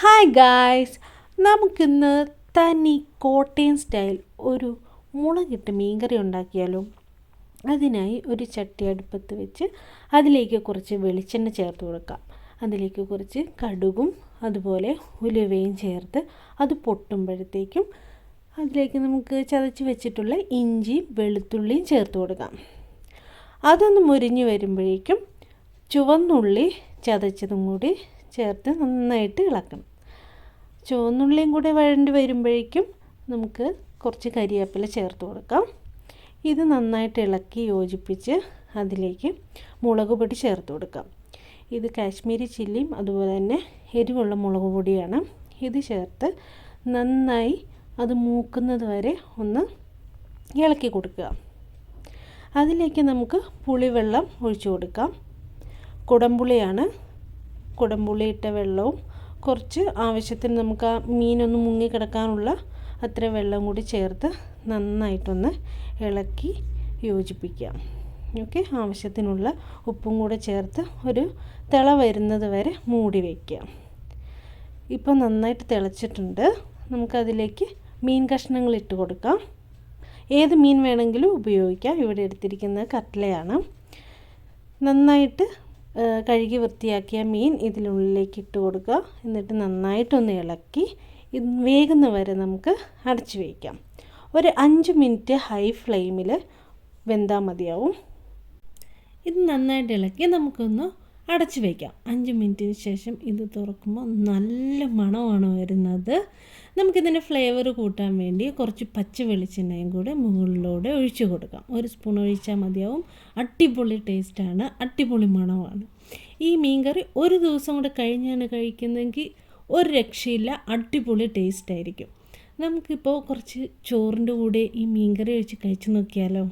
Hi guys നമുക്കിന്ന് തനി Kottayam style ഒരു മുളകിട്ട് മീൻകറി ഉണ്ടാക്കിയാലോ. അതിനായി ഒരു ചട്ടി അടുപ്പത്ത് വെച്ച് അതിലേക്ക് കുറച്ച് വെളിച്ചെണ്ണ ചേർത്ത് കൊടുക്കാം. അതിലേക്ക് കുറച്ച് കടുകും അതുപോലെ ഉലുവയും ചേർത്ത് അത് പൊട്ടുമ്പോഴത്തേക്കും അതിലേക്ക് നമുക്ക് ചതച്ച് വെച്ചിട്ടുള്ള ഇഞ്ചിയും വെളുത്തുള്ളിയും ചേർത്ത് കൊടുക്കാം. അതൊന്ന് മുരിഞ്ഞ് വരുമ്പോഴേക്കും ചുവന്നുള്ളി ചതച്ചതും കൂടി ചേർത്ത് നന്നായിട്ട് ഇളക്കണം. ചുവന്നുള്ളിയും കൂടെ വഴണ്ടി വരുമ്പോഴേക്കും നമുക്ക് കുറച്ച് കരിവേപ്പില ചേർത്ത് കൊടുക്കാം. ഇത് നന്നായിട്ട് ഇളക്കി യോജിപ്പിച്ച് അതിലേക്ക് മുളക് പൊടി ചേർത്ത് കൊടുക്കാം. ഇത് കാശ്മീരി ചില്ലിയും അതുപോലെ തന്നെ എരിവുള്ള മുളക് പൊടിയാണ്. ഇത് ചേർത്ത് നന്നായി അത് മൂക്കുന്നത് വരെ ഒന്ന് ഇളക്കി കൊടുക്കുക. അതിലേക്ക് നമുക്ക് പുളിവെള്ളം ഒഴിച്ചു കൊടുക്കാം. കുടംപുളിയാണ് കുടംപുളി ഇട്ട വെള്ളവും കുറച്ച് ആവശ്യത്തിന് നമുക്ക് ആ മീനൊന്ന് മുങ്ങിക്കിടക്കാനുള്ള അത്ര വെള്ളം കൂടി ചേർത്ത് നന്നായിട്ടൊന്ന് ഇളക്കി യോജിപ്പിക്കാം. ഓക്കെ ആവശ്യത്തിനുള്ള ഉപ്പും കൂടെ ചേർത്ത് ഒരു തിള വരുന്നത് വരെ മൂടി വയ്ക്കാം ഇപ്പോൾ നന്നായിട്ട് തിളച്ചിട്ടുണ്ട്. നമുക്കതിലേക്ക് മീൻ കഷ്ണങ്ങൾ ഇട്ട് കൊടുക്കാം. ഏത് മീൻ വേണമെങ്കിലും ഉപയോഗിക്കാം. ഇവിടെ എടുത്തിരിക്കുന്നത് കട്ട്ലയാണ് നന്നായിട്ട് കഴുകി വൃത്തിയാക്കിയ മീൻ ഇതിനുള്ളിലേക്ക് ഇട്ട് കൊടുക്കുക. എന്നിട്ട് നന്നായിട്ടൊന്ന് ഇളക്കി ഇത് വേകുന്ന വരെ നമുക്ക് അടച്ചു വയ്ക്കാം ഒരു അഞ്ച് മിനിറ്റ് ഹൈ ഫ്ലെയിമിൽ വെന്താൽ മതിയാവും. ഇത് നന്നായിട്ട് ഇളക്കി നമുക്കൊന്ന് അടച്ചു വയ്ക്കാം അഞ്ച് മിനിറ്റിന് ശേഷം ഇത് തുറക്കുമ്പോൾ നല്ല മണമാണ് വരുന്നത്. നമുക്കിതിന്റെ ഫ്ലേവർ കൂട്ടാൻ വേണ്ടി കുറച്ച് പച്ച വെളിച്ചെണ്ണയും കൂടെ മുകളിലൂടെ ഒഴിച്ചു കൊടുക്കാം. ഒരു സ്പൂൺ ഒഴിച്ചാൽ മതിയാവും. അടിപൊളി ടേസ്റ്റാണ്. അടിപൊളി മണമാണ്. ഈ മീൻകറി ഒരു ദിവസം കൂടെ കഴിഞ്ഞാണ് കഴിക്കുന്നതെങ്കിൽ ഒരു രക്ഷയില്ല. അടിപൊളി ടേസ്റ്റ് ആയിരിക്കും നമുക്കിപ്പോൾ കുറച്ച് ചോറിന്റെ കൂടെ ഈ മീൻകറി ഒഴിച്ച് കഴിച്ചു നോക്കിയാലോ?